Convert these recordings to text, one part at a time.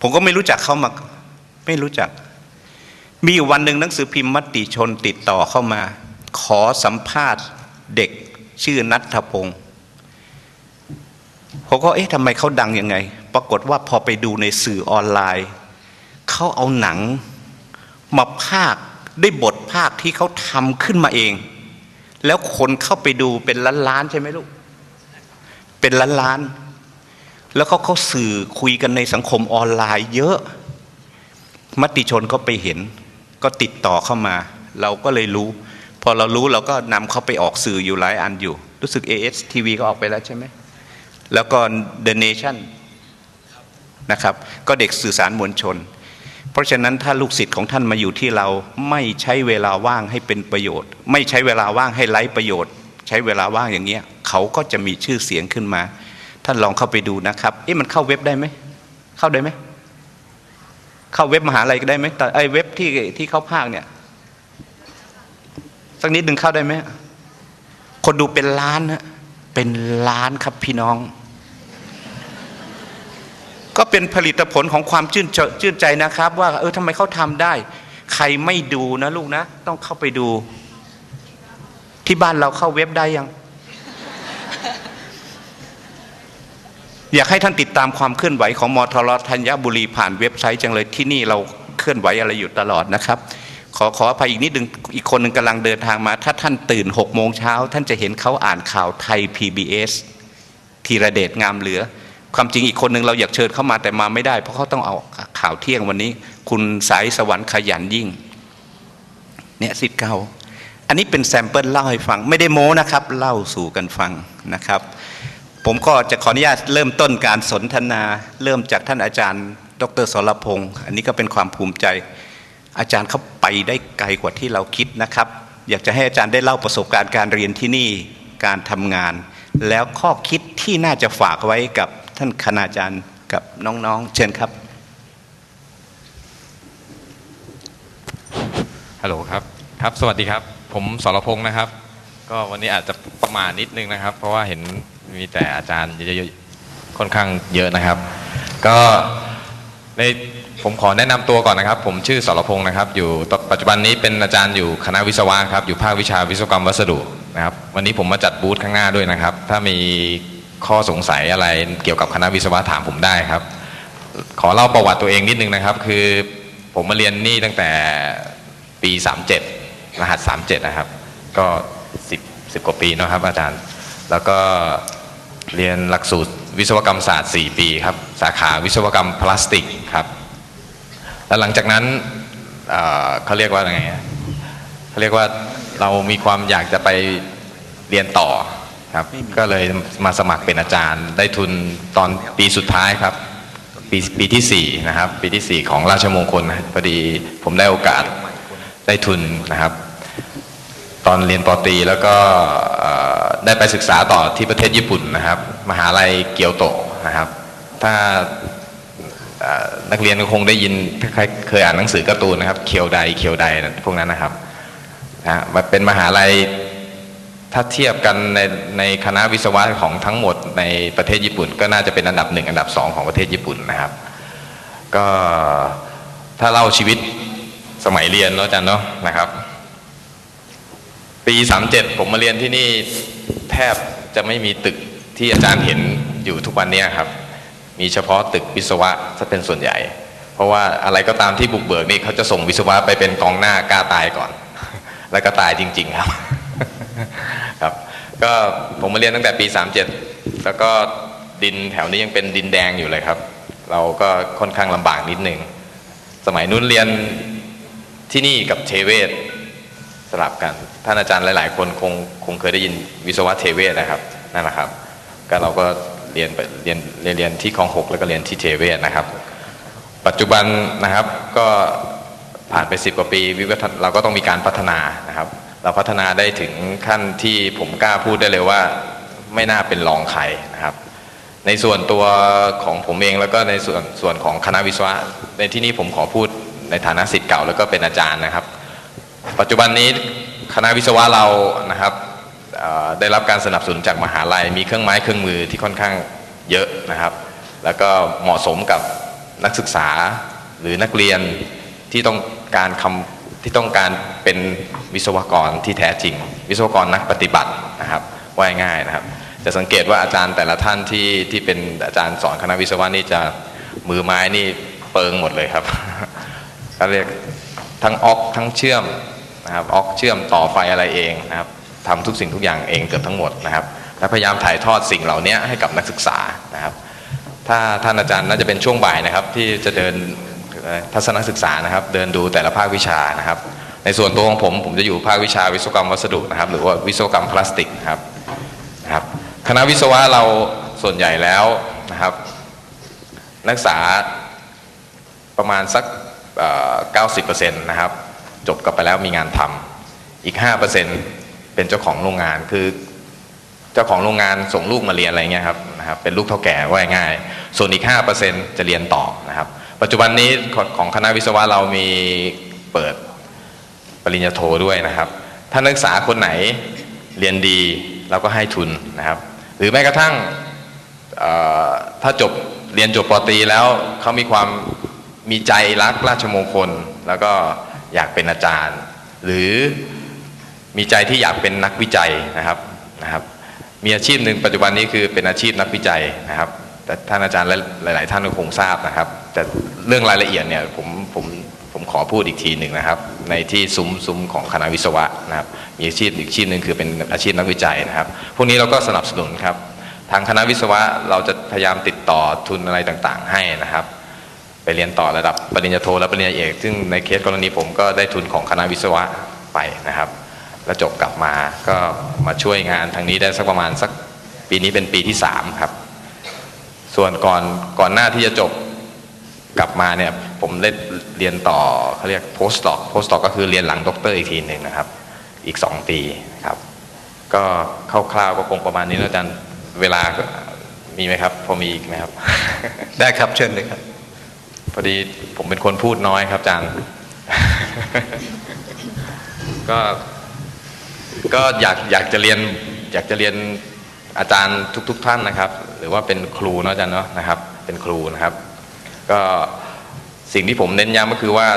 ผมก็ไม่รู้จักเขามา ไม่รู้จัก มีอยู่วันหนึ่งหนังสือพิมพ์มติชนติดต่อเข้ามา ขอสัมภาษณ์เด็กชื่อนัทพงศ์ผมก็เอ๊ะทำไมเขาดังยังไง ปรากฏว่าพอไปดูในสื่อออนไลน์เขาเอาหนังมาภาคได้บทภาคที่เขาทำขึ้นมาเอง แล้วคนเข้าไปดูเป็นล้านๆใช่ไหมลูก เป็นล้านๆ แล้วเขาเขาสื่อคุยกันในสังคมออนไลน์เยอะ มติชนก็ไปเห็น ก็ติดต่อเข้ามา เราก็เลยรู้ พอเรารู้เราก็นำเขาไปออกสื่ออยู่หลายอันอยู่ รู้สึก AS TV ก็ออกไปแล้วใช่ไหม แล้วก็ The Nation นะครับ ก็เด็กสื่อสารมวลชน เพราะฉะนั้นถ้าลูกศิษย์ของท่านมาอยู่ที่เราไม่ใช้เวลาว่างให้เป็นประโยชน์ ไม่ใช้เวลาว่างให้ไร้ประโยชน์ ใช้เวลาว่างอย่างเงี้ยเขาก็จะมีชื่อเสียงขึ้นมา ท่านลองเข้าไปดูนะครับเอ๊ะมันเข้าเว็บได้ไหมเข้าได้ไหมเข้าเว็บมหาลัยก็ได้ไหมแต่ไอ้เว็บที่ที่เข้าพากย์เนี่ยสักนิดหนึ่งเข้าได้ไหมคนดูเป็นล้านนะเป็นล้านครับพี่น้อง ก็เป็นผลิตผลของความชื่นชื่นใจนะครับ ว่าเออทำไมเขาทำได้ ใครไม่ดูนะลูกนะ ต้องเข้าไปดู ที่บ้านเราเข้าเว็บได้ยัง อยากให้ท่านติดตามความเคลื่อนไหวของมทรธัญบุรีผ่านเว็บไซต์จังเลยที่นี่เราเคลื่อนไหวอะไรอยู่ตลอดนะครับขอขออภัยอีกนิดนึงอีกคนหนึ่งกำลังเดินทางมา ถ้าท่านตื่น6โมงเช้าท่านจะเห็นเขาอ่านข่าวไทย PBS ธีระเดชงามเหลือ ความจริงอีกคนหนึ่งเราอยากเชิญเข้ามาแต่มาไม่ได้ เพราะเขาต้องเอาข่าวเที่ยงวันนี้ คุณสายสวรรค์ขยันยิ่งเนี่ยสิทธิ์เก่าอันนี้เป็นแซมเปิลเล่าให้ฟัง ไม่ได้โม้นะครับ เล่าสู่กันฟังนะครับ ผมก็จะขออนุญาตเริ่มต้นการสนทนา เริ่มจากท่านอาจารย์ ดรสรพงศ์อันนี้ก็เป็นความภูมิใจ อาจารย์เขาไปได้ไกลกว่าที่เราคิดนะครับ อยากจะให้อาจารย์ได้เล่าประสบการณ์การเรียนที่นี่การทำงาน แล้วข้อคิดที่น่าจะฝากไว้กับท่านคณาจารย์กับน้องๆ เชิญครับฮัลโหลครับครับ สวัสดีครับ ผมสรพงศ์นะครับ ก็วันนี้อาจจะประมาณนิดนึงนะครับ เพราะว่าเห็น มีแต่อาจารย์เยอะๆค่อนข้างเยอะนะครับ ก็ในผมขอแนะนำตัวก่อนนะครับ ผมชื่อสรพงศ์นะครับ อยู่ปัจจุบันนี้เป็นอาจารย์อยู่คณะวิศวะครับ อยู่ภาควิชาวิศวกรรมวัสดุนะครับ วันนี้ผมมาจัดบูธข้างหน้าด้วยนะครับ ถ้ามีข้อสงสัยอะไรเกี่ยวกับคณะวิศวะถามผมได้ครับ ขอเล่าประวัติตัวเองนิดนึงนะครับ คือผมมาเรียนนี่ตั้งแต่ปี 37 รหัส 37 นะครับ ก็ 10 10 กว่าปีเนอะครับอาจารย์ แล้วก็ เรียนหลักสูตรวิศวกรรมศาสตร์ 4 ปีครับ สาขาวิศวกรรมพลาสติกครับ แล้วหลังจากนั้นเอ่อเขาเรียกว่าไงอะเขาเรียกว่าเรามีความอยากจะไปเรียนต่อครับ ก็เลยมาสมัครเป็นอาจารย์ ได้ทุนตอนปีสุดท้ายครับ ปีปีที่4นะครับ ปีที่ 4 ของราชมงคลนะพอดีผมได้โอกาสได้ทุนนะครับ ตอนเรียนปตรีแล้วก็ได้ไปศึกษาต่อที่ประเทศญี่ปุ่นนะครับ มหาลัยเกียวโตนะครับ ถ้านักเรียนก็คงได้ยินถ้าใครเคยอ่านหนังสือการ์ตูนนะครับ เคียวไดเคียวไดพวกนั้นนะครับนะมันเป็นมหาลัยถ้าเทียบกันในในคณะวิศวะของทั้งหมดในประเทศญี่ปุ่น ก็น่าจะเป็นอันดับหนึ่งอันดับสองของประเทศญี่ปุ่นนะครับ ก็ถ้าเล่าชีวิตสมัยเรียนเนาะจารย์เนาะนะครับ ปี37ผมมาเรียนที่นี่แทบจะไม่มีตึกที่อาจารย์เห็นอยู่ทุกวันนี้ครับ มีเฉพาะตึกวิศวะจะเป็นส่วนใหญ่ เพราะว่าอะไรก็ตามที่บุกเบิกนี่เขาจะส่งวิศวะไปเป็นกองหน้ากล้าตายก่อน แล้วก็ตายจริง ๆครับครับ ก็ผมมาเรียนตั้งแต่ปี 37 แล้วก็ดินแถวนี้ยังเป็นดินแดงอยู่เลยครับ เราก็ค่อนข้างลำบากนิดนึง สมัยนู้นเรียนที่นี่กับเทเวศ สลับกัน ท่านอาจารย์หลาย ๆ คนคงคงเคยได้ยินวิศวะเทเวศนะครับนั่นแหละครับ ก็เราก็เรียนไปเรียนเรียนที่คลองหกแล้วก็เรียนที่เทเวศนะครับ ปัจจุบันนะครับก็ผ่านไปสิบกว่าปีวิวัฒนเราก็ต้องมีการพัฒนานะครับ เราพัฒนาได้ถึงขั้นที่ผมกล้าพูดได้เลยว่าไม่น่าเป็นรองใครนะครับ ในส่วนตัวของผมเองแล้วก็ในส่วนส่วนของคณะวิศวะในที่นี้ผมขอพูดในฐานะศิษย์เก่าแล้วก็เป็นอาจารย์นะครับ ปัจจุบันนี้คณะวิศวะเรานะครับได้รับการสนับสนุนจากมหาลัย มีเครื่องไม้เครื่องมือที่ค่อนข้างเยอะนะครับ แล้วก็เหมาะสมกับนักศึกษาหรือนักเรียนที่ต้องการคำที่ต้องการเป็นวิศวกรที่แท้จริง วิศวกรนักปฏิบัตินะครับว่าง่ายนะครับ จะสังเกตว่าอาจารย์แต่ละท่านที่ที่เป็นอาจารย์สอนคณะวิศวะนี่จะมือไม้นี่เปิงหมดเลยครับก็เรียกทั้งออกทั้งเชื่อม นะครับออกเชื่อมต่อไฟอะไรเองนะครับทำทุกสิ่งทุกอย่างเองเกือบทั้งหมดนะครับและพยายามถ่ายทอดสิ่งเหล่านี้ให้กับนักศึกษานะครับ ถ้าท่านอาจารย์น่าจะเป็นช่วงบ่ายนะครับ ที่จะเดินทัศนศึกษานะครับ เดินดูแต่ละภาควิชานะครับ ในส่วนตัวของผมผมจะอยู่ภาควิชาวิศวกรรมวัสดุนะครับ หรือว่าวิศวกรรมพลาสติกนะครับนะครับ คณะวิศวะเราส่วนใหญ่แล้วนะครับ นักศึกษาประมาณสักเอ่อ90%นะครับ จบกลับไปแล้วมีงานทำอีก 5%เป็นเจ้าของโรงงานคือ เจ้าของโรงงานส่งลูกมาเรียนอะไรเงี้ยครับนะครับเป็นลูกเท่าแก่ว่าง่าย ส่วนอีก 5%จะเรียนต่อนะครับ ปัจจุบันนี้ของคณะวิศวะเรามีเปิดปริญญาโทด้วยนะครับ ถ้านักศึกษาคนไหนเรียนดีเราก็ให้ทุนนะครับ หรือแม้กระทั่งถ้าจบเรียนจบปตรีแล้วเขามีความมีใจรักราชมงคล แล้วก็ อยากเป็นอาจารย์ หรือมีใจที่อยากเป็นนักวิจัยนะครับนะครับ มีอาชีพหนึ่งปัจจุบันนี้คือเป็นอาชีพนักวิจัยนะครับ แต่ท่านอาจารย์และหลาย ๆ ท่านก็คงทราบนะครับ แต่เรื่องรายละเอียดเนี่ยผมผมผมขอพูดอีกทีหนึ่งนะครับ ในที่ซุ้มซุ้มของคณะวิศวะนะครับ มีอาชีพอีกอาชีพหนึ่งคือเป็นอาชีพนักวิจัยนะครับ พวกนี้เราก็สนับสนุนครับทางคณะวิศวะเราจะพยายามติดต่อทุนอะไรต่างๆ ให้นะครับ ไปเรียนต่อระดับปริญญาโทและปริญญาเอก ซึ่งในเคสกรณีผมก็ได้ทุนของคณะวิศวะไปนะครับ แล้วจบกลับมาก็มาช่วยงานทางนี้ได้สักประมาณสักปีนี้เป็นปีที่สามครับ ส่วนก่อนก่อนหน้าที่จะจบกลับมาเนี่ยผมได้เรียนต่อเขาเรียก post doc post doc ก็คือเรียนหลังด็อกเตอร์อีกทีหนึ่งนะครับ อีกสองปีครับ ก็คร่าวๆก็คงประมาณนี้นะอาจารย์เวลามีไหมครับ พอมีอีกไหมครับ ได้ครับเชิญเลยครับ พอดีผมเป็นคนพูดน้อยครับอาจารย์ ก็ก็อยากอยากจะเรียนอยากจะเรียนอาจารย์ทุก ๆ ท่านนะครับ หรือว่าเป็นครูเนาะอาจารย์เนาะนะครับ เป็นครูนะครับ ก็สิ่งที่ผมเน้นย้ำก็คือว่า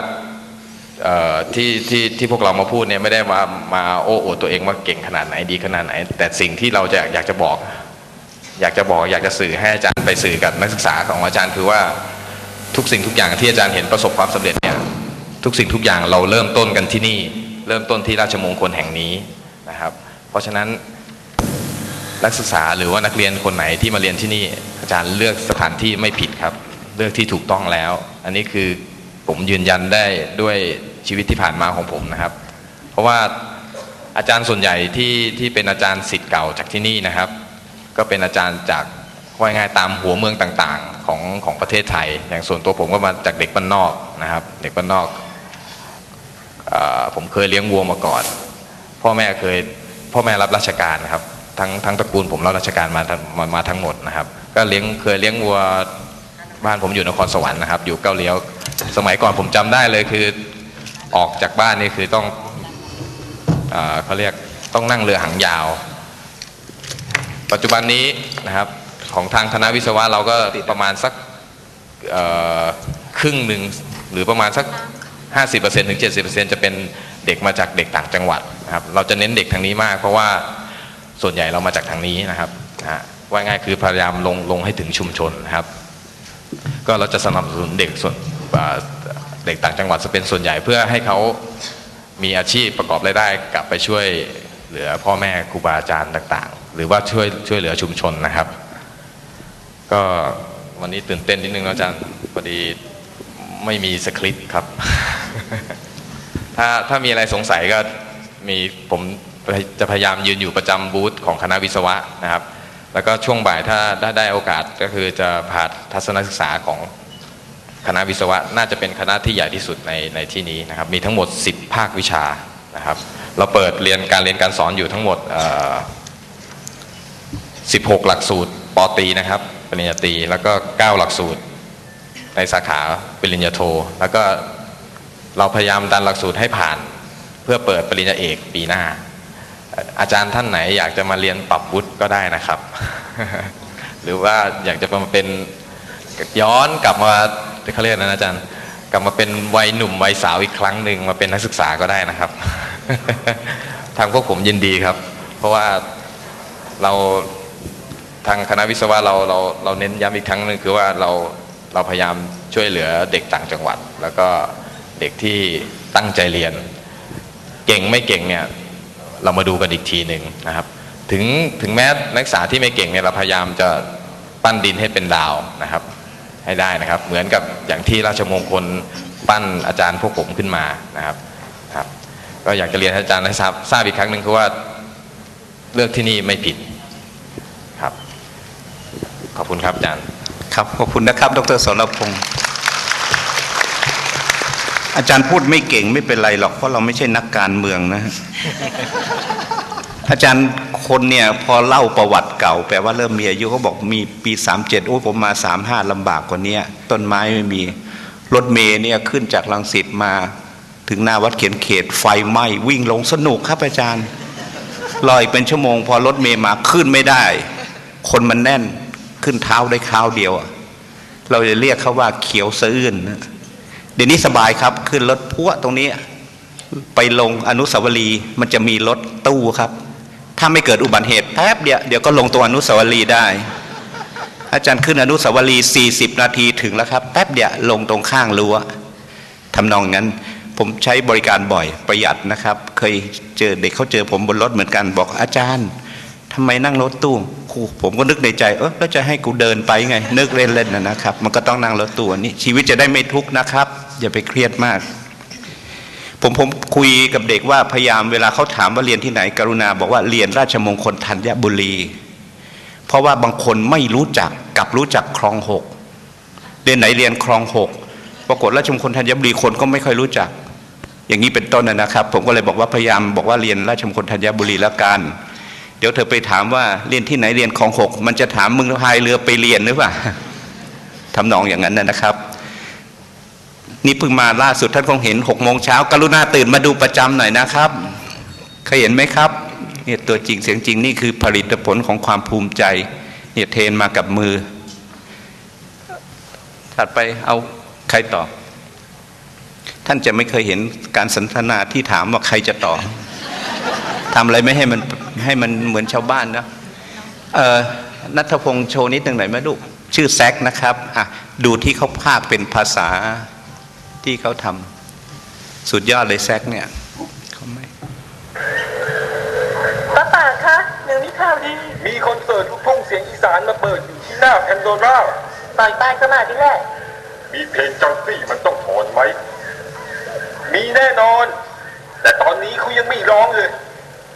ที่ที่ที่พวกเรามาพูดเนี่ยไม่ได้มามาโอ้อวดตัวเองว่าเก่งขนาดไหนดีขนาดไหน แต่สิ่งที่เราจะอยากจะบอก อยากจะบอกอยากจะสื่อให้อาจารย์ไปสื่อกับนักศึกษาของอาจารย์คือว่า ทุกสิ่งทุกอย่างที่อาจารย์เห็นประสบความสำเร็จเนี่ยทุกสิ่งทุกอย่างเราเริ่มต้นกันที่นี่ เริ่มต้นที่ราชมงคลแห่งนี้นะครับ เพราะฉะนั้นนักศึกษาหรือว่านักเรียนคนไหนที่มาเรียนที่นี่ อาจารย์เลือกสถานที่ไม่ผิดครับ เลือกที่ถูกต้องแล้ว อันนี้คือผมยืนยันได้ด้วยชีวิตที่ผ่านมาของผมนะครับ เพราะว่าอาจารย์ส่วนใหญ่ที่ที่เป็นอาจารย์สิทธิ์เก่าจากที่นี่นะครับ ก็เป็นอาจารย์จาก ว่าง่ายตามหัวเมืองต่างๆของของประเทศไทย อย่างส่วนตัวผมก็มาจากเด็กบ้านนอกนะครับ เด็กบ้านนอกอผมเคยเลี้ยงวัวมาก่อน พ่อแม่เคยพ่อแม่รับราชการครับทั้งทั้งตระกูลผมรับราชการมาทั้งมามาทั้งหมดนะครับ ก็เลี้ยงเคยเลี้ยงวัวบ้านผมอยู่นครสวรรค์นะครับ อยู่เก้าเลี้ยว สมัยก่อนผมจำได้เลยคือออกจากบ้านนี่คือต้องอเขาเรียกต้องนั่งเรือหางยาว ปัจจุบันนี้นะครับ ของทางคณะวิศวะเราก็ประมาณสักครึ่งหนึ่งหรือประมาณสัก 50%ถึง 70%จะเป็นเด็กมาจากเด็กต่างจังหวัดนะครับเราจะเน้นเด็กทางนี้มาก เพราะว่าส่วนใหญ่เรามาจากทางนี้นะครับนะว่าง่ายคือพยายามลงลงให้ถึงชุมชนนะครับ ก็เราจะสนับสนุนเด็กส่วนเด็กต่างจังหวัดจะเป็นส่วนใหญ่เพื่อให้เขามีอาชีพประกอบรายได้กลับไปช่วยเหลือพ่อแม่ครูบาอาจารย์ต่าง ๆ หรือว่าช่วยช่วยเหลือชุมชนนะครับ ก็วันนี้ตื่นเต้นนิดนึงนะอาจารย์พอดีไม่มีสคริปต์ครับ ถ้าถ้ามีอะไรสงสัยก็มีผมจะพยายามยืนอยู่ประจำบูธของคณะวิศวะนะครับ แล้วก็ช่วงบ่ายถ้าถ้าได้โอกาสก็คือจะพาทัศนศึกษาของคณะวิศวะน่าจะเป็นคณะที่ใหญ่ที่สุดในในที่นี้นะครับ มีทั้งหมด 10 ภาควิชานะครับ เราเปิดเรียนการเรียนการสอนอยู่ทั้งหมดเอ่อ16 หลักสูตรปอตีนะครับ ปริญญาตรีแล้วก็ 9 หลักสูตร ในสาขาปริญญาโท แล้วก็เราพยายามดันหลักสูตรให้ผ่าน เพื่อเปิดปริญญาเอกปีหน้า อาจารย์ท่านไหนอยากจะมาเรียนปรับวุฒิก็ได้นะครับ หรือว่าอยากจะมาเป็นย้อนกลับมาเขาเรียกนะอาจารย์ กลับมาเป็นวัยหนุ่มวัยสาวอีกครั้งหนึ่งมาเป็นนักศึกษาก็ได้นะครับ ทางพวกผมยินดีครับ เพราะว่าเรา ทางคณะวิศวะเราเราเราเน้นย้ำอีกครั้งหนึ่งคือว่าเราเราพยายามช่วยเหลือเด็กต่างจังหวัด แล้วก็เด็กที่ตั้งใจเรียน เก่งไม่เก่งเนี่ยเรามาดูกันอีกทีหนึ่งนะครับ ถึงถึงแม้นักศึกษาที่ไม่เก่งเนี่ยเราพยายามจะปั้นดินให้เป็นดาวนะครับ ให้ได้นะครับ เหมือนกับอย่างที่ราชมงคลปั้นอาจารย์พวกผมขึ้นมานะครับครับ ก็อยากจะเรียนอาจารย์ให้ทราบทราบอีกครั้งหนึ่งคือว่าเลือกที่นี่ไม่ผิด ขอบคุณครับอาจารย์ครับขอบคุณนะครับดรสรพงศ์อาจารย์พูดไม่เก่งไม่เป็นไรหรอกเพราะเราไม่ใช่นักการเมืองนะอาจารย์คนเนี่ยพอเล่าประวัติเก่าแปลว่าเริ่มมีอายุเขาบอกมีปี37โอ้ผมมา35ลำบากกว่าเนี้ยต้นไม้ไม่มีรถเมย์เนี่ยขึ้นจากลังสิตมาถึงหน้าวัดเขียนเขตไฟไหม้วิ่งลงสนุกครับอาจารย์รออีกเป็นชั่วโมง พอรถเมย์มาขึ้นไม่ได้ คนมันแน่น ขึ้นเท้าได้คราวเดียวเราจะเรียกเขาว่าเขียวสะอื้นนะเดี๋ยวนี้สบายครับ ขึ้นรถพัวตรงนี้ ไปลงอนุสาวรีย์มันจะมีรถตู้ครับ ถ้าไม่เกิดอุบัติเหตุแป๊บเดียวเดี๋ยวก็ลงตรงอนุสาวรีย์ได้ อาจารย์ขึ้นอนุสาวรีย์40 นาทีถึงแล้วครับ แป๊บเดียวลงตรงข้างรั้วทำนองนั้นผมใช้บริการบ่อยประหยัดนะครับ เคยเจอเด็กเขาเจอผมบนรถเหมือนกันบอกอาจารย์ทำไมนั่งรถตู้ ครูผมก็นึกในใจเออแล้วจะให้กูเดินไปไง นึกเล่นๆนะนะครับ มันก็ต้องนั่งรถตู้อันนี้ชีวิตจะได้ไม่ทุกข์นะครับ อย่าไปเครียดมาก ผมผมคุยกับเด็กว่าพยายามเวลาเขาถามว่าเรียนที่ไหน กรุณาบอกว่าเรียนราชมงคลธัญบุรี เพราะว่าบางคนไม่รู้จักกับรู้จักคลองหกเรียนไหนเรียนคลองหกปรากฏราชมงคลธัญบุรีคนก็ไม่ค่อยรู้จัก อย่างนี้เป็นต้นนะนะครับ ผมก็เลยบอกว่าพยายามบอกว่าเรียนราชมงคลธัญบุรีแล้วกัน เดี๋ยวเธอไปถามว่าเรียนที่ไหนเรียนคลองหกมันจะถามมึงพายเรือไปเรียนหรือเปล่าทำนองอย่างนั้นนะครับ นี่เพิ่งมาล่าสุดท่านคงเห็นหกโมงเช้ากรุณาตื่นมาดูประจำหน่อยนะครับเคยเห็นไหมครับเนี่ยตัวจริงเสียงจริงนี่คือผลิตผลของความภูมิใจเนี่ยเทนมากับมือ ถัดไปเอาใครต่อ ท่านจะไม่เคยเห็นการสนทนาที่ถามว่าใครจะต่อ ทำอะไรไม่ให้มันให้มันเหมือนชาวบ้านนะเอ่อนัทพงศ์โชว์นิดหนึ่งหน่อยไหมลูกชื่อแซกนะครับอะดูที่เขาพากเป็นภาษาที่เขาทำสุดยอดเลยแซกเนี่ยเขาไม่ป้าป่าคะหนูมีข่าวดี มีคอนเสิร์ตลูกทุ่งเสียงอีสานมาเปิดอยู่ที่หน้าแพนโดร่าปล่อยปลายก็มาที่แรกมีเพลงจังซี่มันต้องถอนไหม มีแน่นอน แต่ตอนนี้เขายังไม่ร้องเลย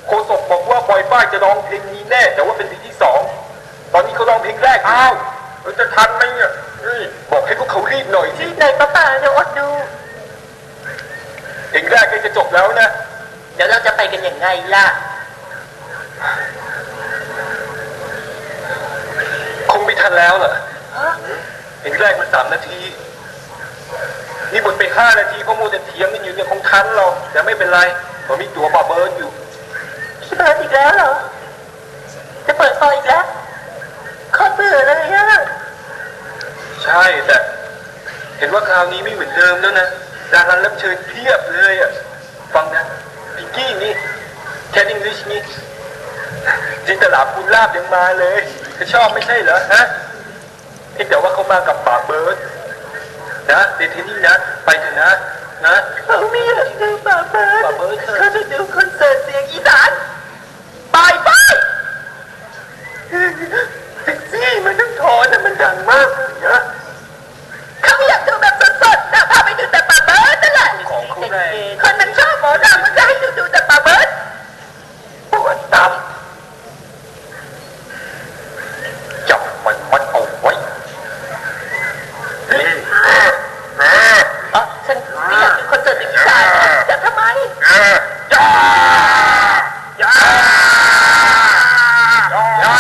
โคศกบอกว่าบอยป้ายจะร้องเพลงนี้แน่ แต่ว่าเป็นเพลงที่สองตอนนี้เขาร้องเพลงแรกอ้าวเราจะทันไหมเนี่ยเฮ้ยบอกให้พวกเขารีบหน่อยสิไหนป้าป่าเดี๋ยวอดดูเพลงแรกก็จะจบแล้วนะเดี๋ยวเราจะไปกันอย่างไงล่ะคงไม่ทันแล้วเหรอเพลงแรกมันสามนาทีนี่บทไปห้านาทีเพราะมัวแต่เถียงกันอยู่เนี่ยคงทันเราแต่ไม่เป็นไรผมมีตั๋วบาเบิร์ดอยู่พี่เบิร์ดอีก แล้วเหรอ จะเปิดซอยอีกแล้วโคตรเบื่อเลยอะใช่แต่เห็นว่าคราวนี้ไม่เหมือนเดิมแล้วนะดารารับเชิญเพียบเลยอะ ฟังนะพิงกี้นี่แคทอิงลิชนี่จินตลาภูลาบยังมาเลยเขาชอบไม่ใช่เหรอฮะเพียงแต่ว่าเขามากับป่าเบิร์ดนะเดทนี่นะ ไปเถอะนะ นะ เขาไม่อยากดูป้าเบิร์ดป้าเบิร์ดเถอะ เขาจะดูคอนเสิร์ตเสียงอีสานไปไปแท็กซี่มันต้องถอนนะมันดังมากเลยนะเขาไม่อยากดูแบบสดๆนะพาไปดูแต่ป้าเบิร์ดนั่นแหละ ของเขาแรง คนมันชอบหมอลำมันจะให้ดูดูแต่ป้าเบิร์ดปวดตับ จับมันมัดเอาไว้นี่ อ๋อฉันไม่อยากดูคอนเสิร์ตอีสานจะทำไม จ้าจ้าจ้า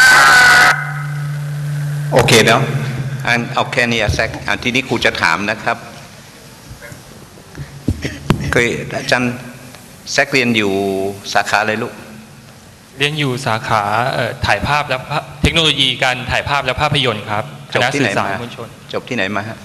โอ เคเนาะอันเอาแค่นี้อะแซกอันทีนี้ครูจะถามนะครับเคยอาจารย์แซกเรียนอยู่สาขาอะไรลูก เรียนอยู่สาขาเอ่อถ่ายภาพและภาพเทคโนโลยีการถ่ายภาพและภาพยนตร์ครับคจบณะที่ไหสื่นอสารมามวลชน จบที่ไหนมาฮะ